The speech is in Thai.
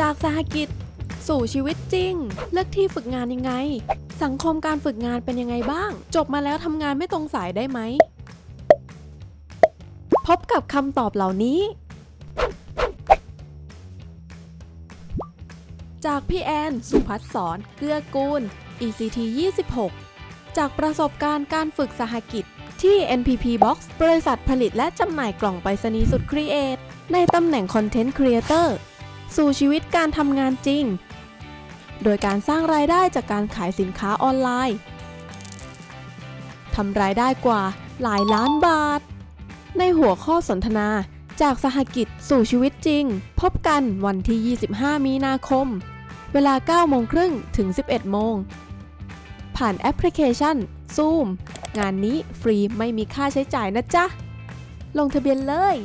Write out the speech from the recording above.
จากสหกิจ สู่ชีวิตจริง เลือกที่ฝึกงานยังไง สังคมการฝึกงานเป็นยังไงบ้าง จบมาแล้วทำงานไม่ตรงสายได้ไหม พบกับคำตอบเหล่านี้ จากพี่แอน สุพัฒน์สอน เกื้อกูล ECT 26 จากประสบการณ์การฝึกสหกิจที่ NPP Box บริษัทผลิตและจำหน่ายกล่องไปรษณีย์สุดครีเอทในตำแหน่ง Content Creator สู่ชีวิตการทำงานจริง โดยการสร้างรายได้จากการขายสินค้าออนไลน์ทำรายได้กว่าหลายล้านบาท ในหัวข้อสนทนาจากสหกิจสู่ชีวิตจริง พบกันวันที่ 25 มีนาคม เวลา 9 โมงครึ่งถึง 11 โมง ผ่านแอปพลิเคชัน Zoom งานนี้ฟรีไม่มีค่าใช้จ่ายนะจ๊ะ ลงทะเบียนเลย